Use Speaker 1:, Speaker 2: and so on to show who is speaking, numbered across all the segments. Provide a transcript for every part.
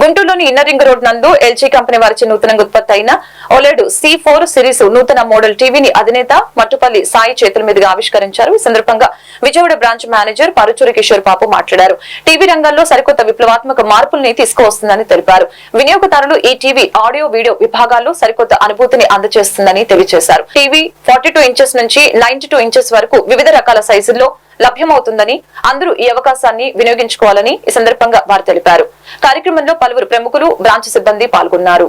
Speaker 1: గుంటూరులోని inner ring road నందు LG company వారిచే నూతనంగా ఉత్పత్తి అయిన ఒలెడు సి ఫోర్ సిరీస్ నూతన మోడల్ టీవీని అధినేత మట్టుపల్లి సాయి చేతుల మీదుగా ఆవిష్కరించారు. ఈ సందర్భంగా విజయవాడ బ్రాంచ్ మేనేజర్ పరుచూరి కిషోర్ బాబు మాట్లాడారు. టీవీ రంగంలో సరికొత్త విప్లవాత్మక మార్పుల్ని తీసుకువస్తుందని తెలిపారు. వినియోగదారులు ఈ టీవీ ఆడియో వీడియో విభాగాల్లో సరికొత్త అనుభూతిని అందజేస్తుందని తెలియజేశారు టీవీ ఫార్టీ ఇంచెస్ నుంచి నైన్టీ ఇంచెస్ వరకు వివిధ రకాల సైజుల్లో లభ్యమవుతుందని అందరూ ఈ అవకాశాన్ని వినియోగించుకోవాలని ఈ సందర్భంగా వారు తెలిపారు. కార్యక్రమంలో పలువురు ప్రముఖులు బ్రాంచ్ సిబ్బంది పాల్గొన్నారు.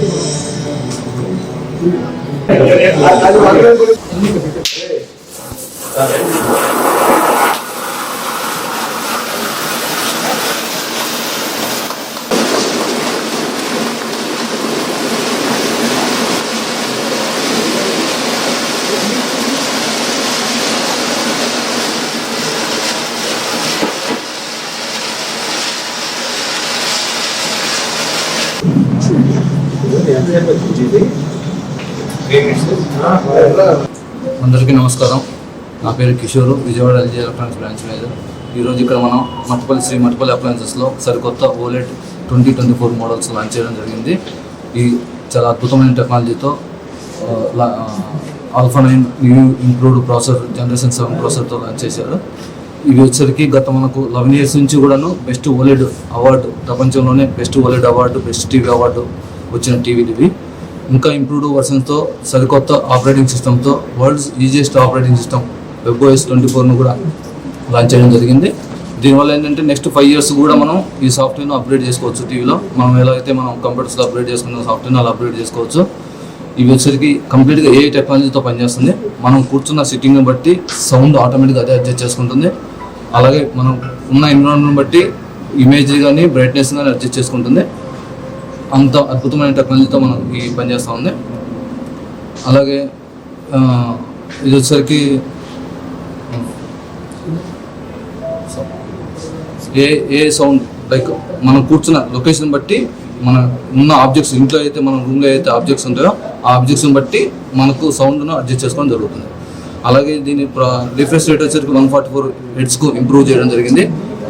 Speaker 2: మీరు
Speaker 3: అందరికీ నమస్కారం. నా పేరు Kishore Vijayawada LG electronics branch manager. ఈరోజు ఇక్కడ మనం మట్టిపల్లి శ్రీ మట్టిపల్లి అప్లయన్సెస్లో సరికొత్త OLED twenty twenty four models launch చేయడం జరిగింది. ఈ చాలా అద్భుతమైన టెక్నాలజీతో alpha nine new improved processor generation seven ప్రాసెసర్తో launch చేశారు. ఇవి వచ్చరికి గత మనకు లెవెన్ ఇయర్స్ నుంచి కూడాను బెస్ట్ ఓలెడ్ అవార్డు ప్రపంచంలోనే best OLED award best TV award వచ్చిన టీవీలు ఇవి ఇంకా ఇంప్రూవ్డ్ వర్షన్స్తో సరికొత్త ఆపరేటింగ్ సిస్టమ్తో world's easiest operating system webOS twenty ఫోర్ను కూడా లాంచ్ చేయడం జరిగింది. దీనివల్ల ఏంటంటే నెక్స్ట్ ఫైవ్ ఇయర్స్ కూడా మనం ఈ సాఫ్ట్వేర్ను అప్గ్రేడ్ చేసుకోవచ్చు టీవీలో. మనం ఎలా అయితే మనం కంప్యూటర్స్లో అప్గ్రేడ్ చేసుకున్న సాఫ్ట్వేర్ని అలా అప్గ్రేడ్ చేసుకోవచ్చు. ఇవి వచ్చేసరికి కంప్లీట్గా ఏ టెక్నాలజీతో పనిచేస్తుంది మనం కూర్చున్న సిట్టింగ్ని బట్టి సౌండ్ ఆటోమేటిక్గా అదే అడ్జస్ట్ చేసుకుంటుంది. అలాగే మనం ఉన్న ఎన్విరాన్మెంట్ బట్టి ఇమేజ్ కానీ బ్రైట్నెస్ కానీ అడ్జస్ట్ చేసుకుంటుంది. అంత అద్భుతమైన టెక్నాలజీతో మనం ఈ పని చేస్తూ ఉంది. అలాగే ఇది వచ్చేసరికి ఏ ఏ సౌండ్ లైక్ మనం కూర్చున్న లొకేషన్ బట్టి మన ఉన్న ఆబ్జెక్ట్స్ ఇంట్లో అయితే మన రూమ్లో అయితే ఆబ్జెక్ట్స్ ఉంటాయో ఆ ఆబ్జెక్ట్స్ని బట్టి మనకు సౌండ్ను అడ్జస్ట్ చేసుకోవడం జరుగుతుంది. అలాగే దీని రిఫ్రెష్ రేట్ వచ్చేసరికి వన్ ఫార్టీ ఫోర్ హెడ్స్కు ఇంప్రూవ్ చేయడం జరిగింది.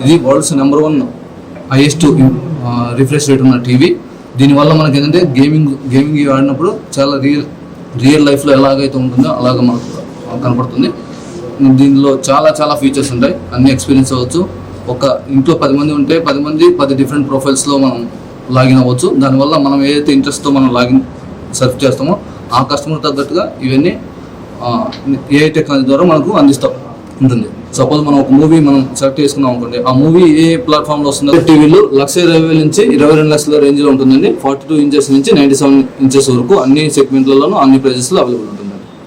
Speaker 3: ఇది world's number one highest refresh rate ఉన్న టీవీ. దీనివల్ల మనకి ఏంటంటే గేమింగ్ గేమింగ్ ఆడినప్పుడు చాలా రియల్ రియల్ లైఫ్లో ఎలాగైతే ఉంటుందో అలాగ మనకు కనపడుతుంది. దీనిలో చాలా చాలా ఫీచర్స్ ఉంటాయి. అన్ని ఎక్స్పీరియన్స్ అవ్వచ్చు. ఒక ఇంట్లో పది మంది ఉంటే పది మంది పది డిఫరెంట్ ప్రొఫైల్స్లో మనం లాగిన్ అవ్వచ్చు. దానివల్ల మనం ఏదైతే ఇంట్రెస్ట్తో మనం లాగిన్ సర్చ్ చేస్తామో ఆ కస్టమర్ తగ్గట్టుగా ఇవన్నీ ఏ టెక్నాలజీ ద్వారా మనకు అందిస్తూ ఉంటుంది. సపోజ్ మనం ఒక మూవీ మనం సెలెక్ట్ చేసుకున్నాం అనుకోండి ఆ మూవీ ఏ ప్లాట్ఫామ్లో వస్తుందో టీవీలు లక్ష ఇరవై వేల నుంచి ఇరవై రెండు లక్షల రేంజ్లో ఉంటుందండి. ఫార్టీ టూ ఇంచెస్ నుంచి నైంటీ సెవెన్ ఇంచెస్ వరకు అన్ని సెగ్మెంట్లలోనూ అన్ని ప్రైజెస్లో అవైలబుల్ ఉంటుంది.